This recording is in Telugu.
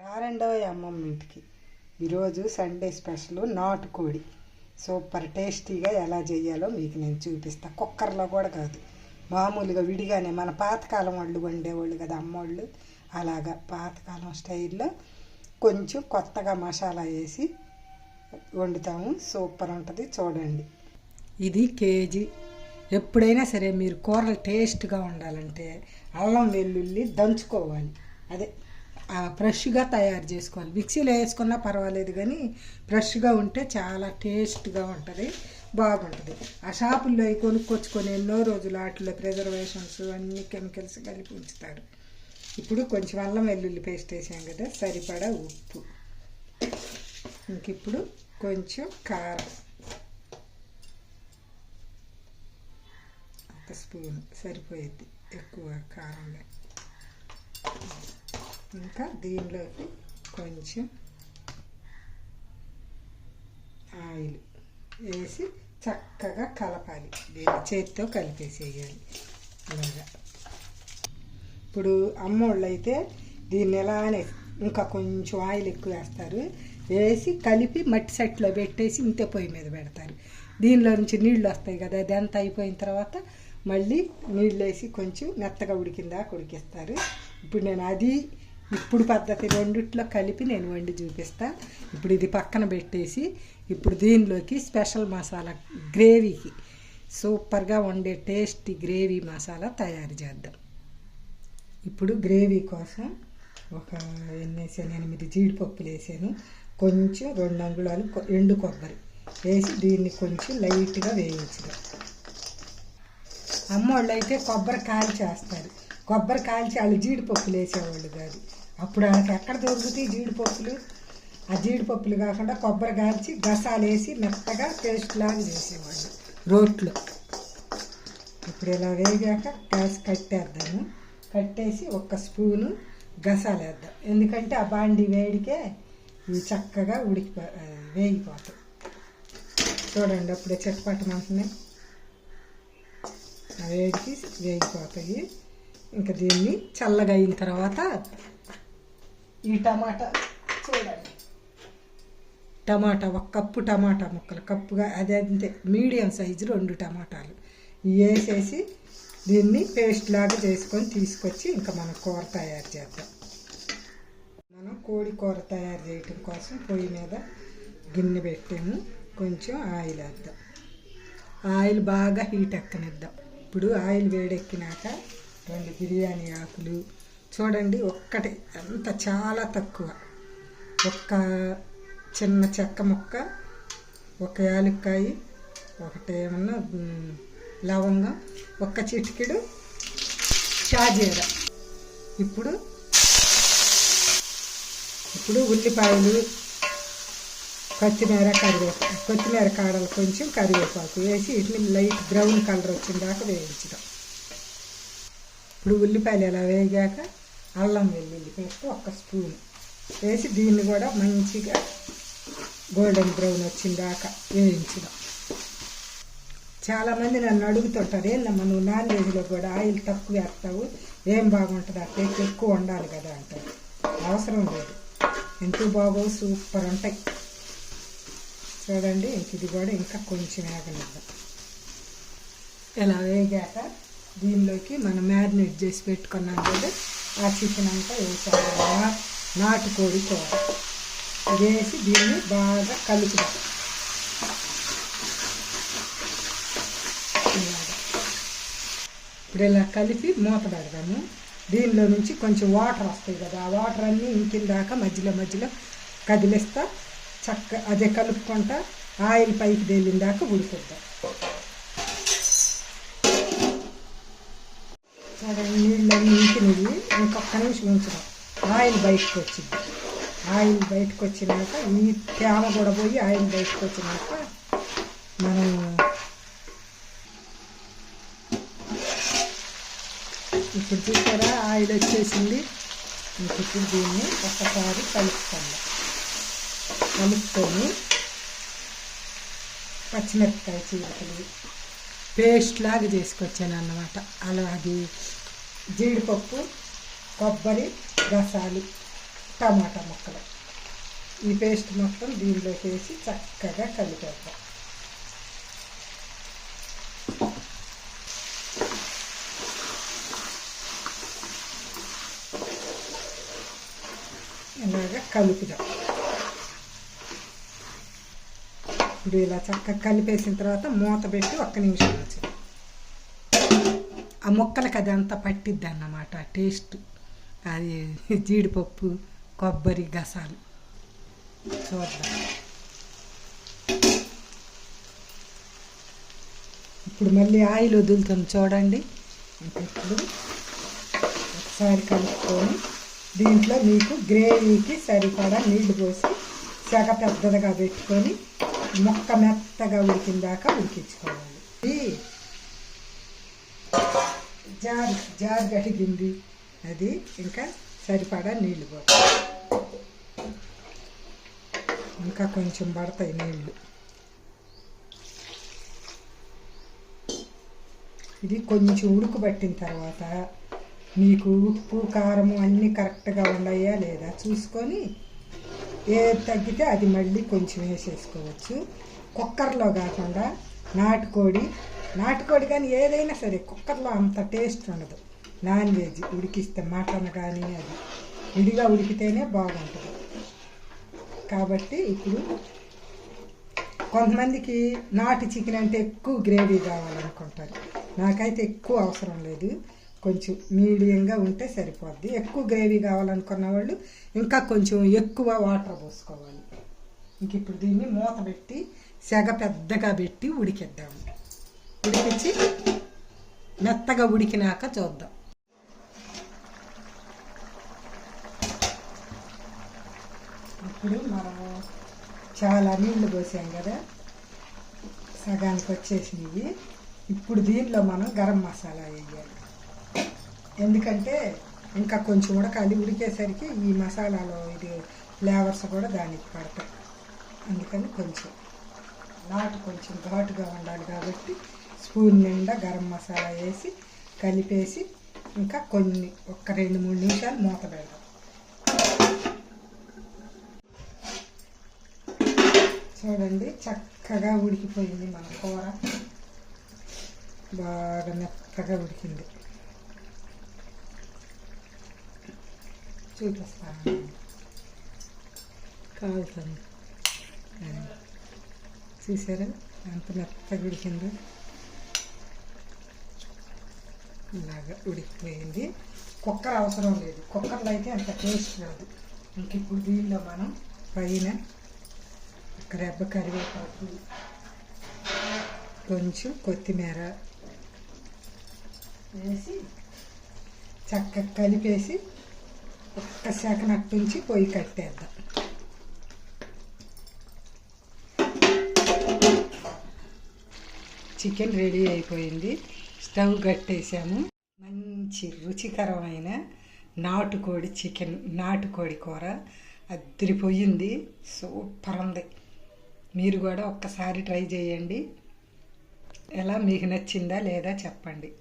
రారెండో అమ్మమ్మ ఇంటికి. ఈరోజు సండే స్పెషల్ నాటుకోడి సూపర్ టేస్టీగా ఎలా చేయాలో మీకు నేను చూపిస్తా. కుక్కర్లో కూడా కాదు. మామూలుగా విడిగానే మన పాతకాలం వాళ్ళు వండేవాళ్ళు కదా అమ్మోళ్ళు. అలాగా పాతకాలం స్టైల్లో కొంచెం కొత్తగా మసాలా వేసి వండుతాము. సూపర్ ఉంటుంది చూడండి. ఇది కేజీ. ఎప్పుడైనా సరే మీరు కూరలు టేస్ట్గా ఉండాలంటే అల్లం వెల్లుల్లి దంచుకోవాలి. అదే. ఫ్రెష్గా తయారు చేసుకోవాలి. మిక్సీలో వేసుకున్నా పర్వాలేదు కానీ ఫ్రెష్గా ఉంటే చాలా టేస్ట్గా ఉంటుంది బాగుంటుంది. ఆ షాపుల్లో అవి కొనుక్కొచ్చుకొని ఎన్నో రోజులు వాటిలో ప్రిజర్వేషన్స్ అన్ని కెమికల్స్ కలిపి ఉంచుతారు. ఇప్పుడు కొంచెం అల్లం వెల్లుల్లి పేస్ట్ వేసాం కదా సరిపడా ఉప్పు. ఇంక ఇప్పుడు కొంచెం కారం. ఒక స్పూన్ సరిపోయేది ఎక్కువ కారం ఇంకా దీనిలోకి కొంచెం ఆయిల్ వేసి చక్కగా కలపాలి. దీన్ని చేతితో కలిపేసేయాలి. ఇలాగా ఇప్పుడు అమ్మోళ్ళు అయితే దీన్ని ఎలానే ఇంకా కొంచెం ఆయిల్ ఎక్కువ వేస్తారు. వేసి కలిపి మట్టి సెట్లో పెట్టేసి ఇంతే పొయ్యి మీద పెడతారు. దీనిలో నుంచి నీళ్ళు వస్తాయి కదా అది అంతా అయిపోయిన తర్వాత మళ్ళీ నీళ్ళు వేసి కొంచెం మెత్తగా ఉడికిందా ఉడికిస్తారు. ఇప్పుడు నేను అది ఇప్పుడు పద్ధతి రెండిట్లో కలిపి నేను వండి చూపిస్తా. ఇప్పుడు ఇది పక్కన పెట్టేసి ఇప్పుడు దీనిలోకి స్పెషల్ మసాలా గ్రేవీకి. సూపర్గా వండే టేస్టీ గ్రేవీ మసాలా తయారు చేద్దాం. ఇప్పుడు గ్రేవీ కోసం ఒక ఎన్నేసాను ఎనిమిది జీడిపప్పులు వేసాను. కొంచెం రెండు అంగుళాలు రెండు ఎండు కొబ్బరి వేసి దీన్ని కొంచెం లైట్గా వేయించడం అమ్మోళ్ళు అయితే కొబ్బరి కాల్చేస్తారు. కొబ్బరి కాల్చి వాళ్ళు జీడిపప్పులు వేసేవాళ్ళు కాదు. అప్పుడు ఆయనకి ఎక్కడ దొరుకుతాయి? జీడిపప్పులు. ఆ జీడిపప్పులు కాకుండా కొబ్బరి కాల్చి గసాలు వేసి మెత్తగా పేస్ట్ లాగా చేసేవాడు రోట్లో. ఇప్పుడు ఇలా వేగాక గ్యాస్ కట్టేద్దాము. కట్టేసి ఒక స్పూను గసాలు వేద్దాం. ఎందుకంటే ఆ బాండి వేడికే ఇవి చక్కగా ఉడికిపో వేగిపోతాయి. చూడండి అప్పుడే చెట్పట్టమంటున్నాయి ఆ వేడికి వేగిపోతాయి. ఇంకా దీన్ని చల్లగా అయిన తర్వాత ఈ టమాటా చూడండి. టమాటా ఒక కప్పు టమాటా ముక్కలు. కప్పుగా అదే అంతే. మీడియం సైజు రెండు టమాటాలు. ఇవి వేసేసి దీన్ని పేస్ట్ లాగా చేసుకొని తీసుకొచ్చి ఇంకా మనం కూర తయారు చేద్దాం. మనం కోడి కూర తయారు చేయటం కోసం పొయ్యి మీద గిన్నె పెట్టాము. కొంచెం ఆయిల్ వేద్దాం. ఆయిల్ బాగా హీట్ ఎక్కనిద్దాం. ఇప్పుడు ఆయిల్ వేడెక్కినాక రెండు బిర్యానీ ఆకులు చూడండి ఒక్కటి ఎంత చాలా తక్కువ. ఒక్క చిన్న చెక్క ముక్క ఒక యాలక్కాయ ఒకటేమన్నా మ్, లవంగం ఒక్క చిటికెడు షాజీర. ఇప్పుడు ఇప్పుడు ఉల్లిపాయలు కొత్తిమీర కరివేపాకు కొత్తిమీర కాడలు కొంచెం కరివేపాకు వేసి వీటిని లైట్ బ్రౌన్ కలర్ వచ్చిన దాకా వేయించడం ఇప్పుడు ఉల్లిపాయలు ఎలా వేగాక అల్లం వెల్లుల్లి పేస్ట్ ఒక్క స్పూన్ వేసి దీన్ని కూడా మంచిగా గోల్డెన్ బ్రౌన్ వచ్చిన దాకా వేయించడం చాలామంది నన్ను అడుగుతుంటారు ఏందమ్మా నువ్వు నాన్ వెజ్లో కూడా ఆయిల్ తక్కువ వేస్తావు ఏం బాగుంటుంది? అట్టే ఎక్కువ ఉండాలి కదా అంటారు. అవసరం లేదు. ఎంతో బాగోవు సూపర్ ఉంటాయి. చూడండి ఇంక ఇది కూడా ఇంకా కొంచెం వేగనిద్దాం. ఇలా వేగాక దీనిలోకి మనం మ్యారినేట్ చేసి పెట్టుకున్నాం కదా ఆ చికెన్ అంతా వేసాము నాటుకోడి కూర వేసి దీన్ని బాగా కలుపుదాం. ఇప్పుడు ఇలా కలిపి మూత పెడదాము. దీనిలో నుంచి కొంచెం వాటర్ వస్తాయి కదా ఆ వాటర్ అన్నీ ఇంకిందాక మధ్యలో మధ్యలో కదిలిస్తా. చక్క అదే కలుపుకుంటా ఆయిల్ పైకి తేలిన దాకా సరే నీళ్ళు ఇంకినవి ఇంకొక నిమిషం ఉంచడం ఆయిల్ బయటకు వచ్చింది. ఆయిల్ బయటకు వచ్చినాక ఈ తేమ కూడా పోయి ఆయిల్ బయటకు వచ్చినాక మనం ఇప్పుడు చూసారా? ఆయిల్ వచ్చేసింది. ఇప్పుడు దీన్ని ఒక్కసారి కలుపుకోండి కలుపుకొని పచ్చిమిరపకాయ చీరకలు పేస్ట్ లాగా చేసుకొచ్చాను అన్నమాట. అలాగే జీడిపప్పు కొబ్బరి రసాలు టమాటా ముక్కలు. ఈ పేస్ట్ మొత్తం దీనిలోకి వేసి చక్కగా కలిపేద్దాం. ఇలాగా కలుపుదాం. ఇప్పుడు ఇలా చక్కగా కలిపేసిన తర్వాత మూత పెట్టి ఒక్క నిమిషం వచ్చి ఆ ముక్కలకి అది అంతా పట్టిద్ది అన్నమాట టేస్ట్. అది జీడిపప్పు కొబ్బరి గసాలు. చూద్దాం. ఇప్పుడు మళ్ళీ ఆయిల్ వదులుతుంది చూడండి. ఇప్పుడు ఒకసారి కలుపుకొని దీంట్లో మీకు గ్రేవీకి సరిపడా నీళ్ళు పోసి సెగ పెద్దదిగా పెట్టుకొని మొక్క మెత్తగా ఉడికిన దాకా ఉడికించుకోవాలి. ఇది జార్ జార్ గడిగింది అది ఇంకా సరిపడా నీళ్ళు పోతాయి. ఇంకా కొంచెం పడతాయి నీళ్ళు. ఇది కొంచెం ఉడుకుబట్టిన తర్వాత మీకు ఉప్పు కారము అన్నీ కరెక్ట్గా ఉన్నాయా లేదా చూసుకొని ఏది తగ్గితే అది మళ్ళీ కొంచెం వేసేసుకోవచ్చు. కుక్కర్లో కాకుండా నాటుకోడి నాటుకోడి కానీ ఏదైనా సరే కుక్కర్లో అంత టేస్ట్ ఉండదు. నాన్ వెజ్ ఉడికిస్తే మటన్ కానీ అది విడిగా ఉడికితేనే బాగుంటుంది. కాబట్టి ఇప్పుడు కొంతమందికి నాటు చికెన్ అంటే ఎక్కువ గ్రేవీ కావాలనుకుంటారు. నాకైతే ఎక్కువ అవసరం లేదు. కొంచెం మీడియంగా ఉంటే సరిపోద్ది. ఎక్కువ గ్రేవీ కావాలనుకున్న వాళ్ళు ఇంకా కొంచెం ఎక్కువ వాటర్ పోసుకోవాలి. ఇంక ఇప్పుడు దీన్ని మూత పెట్టి సెగ పెద్దగా పెట్టి ఉడికిద్దాము ఉడికించి మెత్తగా ఉడికినాక చూద్దాం. ఇప్పుడు మనము చాలా నీళ్ళు పోసాం కదా సగానికి వచ్చేసినవి. ఇప్పుడు దీనిలో మనం గరం మసాలా వేయాలి. ఎందుకంటే ఇంకా కొంచెం ఉడకాలి ఉడికేసరికి ఈ మసాలాలో ఇది ఫ్లేవర్స్ కూడా దానికి పడతాయి. అందుకని కొంచెం. నాటు కొంచెం ఘాటుగా ఉండాలి కాబట్టి స్పూన్ నిండా గరం మసాలా వేసి కలిపేసి ఇంకా కొన్ని ఒక రెండు మూడు నిమిషాలు మూత పెడదాం. చూడండి చక్కగా ఉడికిపోయింది మన కూర. బాగా మెత్తగా ఉడికింది. చూపిస్తాను కాలుతుంది అది. చూసారా? ఎంత మెత్తగా ఉడికిందో. ఇలాగా ఉడికిపోయింది. కుక్కర్ అవసరం లేదు. కుక్కర్లో అయితే అంత టేస్ట్ రాదు. ఇంక ఇప్పుడు దీనిలో మనం పైన ఒక రెబ్బ కరివేపాకు కొంచెం కొత్తిమీర వేసి చక్కగా కలిపేసి ఒక్క సెకనట్టు అప్పించి పొయ్యి కట్టేద్దాం. చికెన్ రెడీ అయిపోయింది. స్టవ్ కట్టేసాము. మంచి రుచికరమైన నాటుకోడి చికెన్ నాటుకోడి కూర అద్దరిపోయింది సూపర్ ఉంది. మీరు కూడా ఒక్కసారి ట్రై చేయండి. ఎలా మీకు నచ్చిందా లేదా చెప్పండి.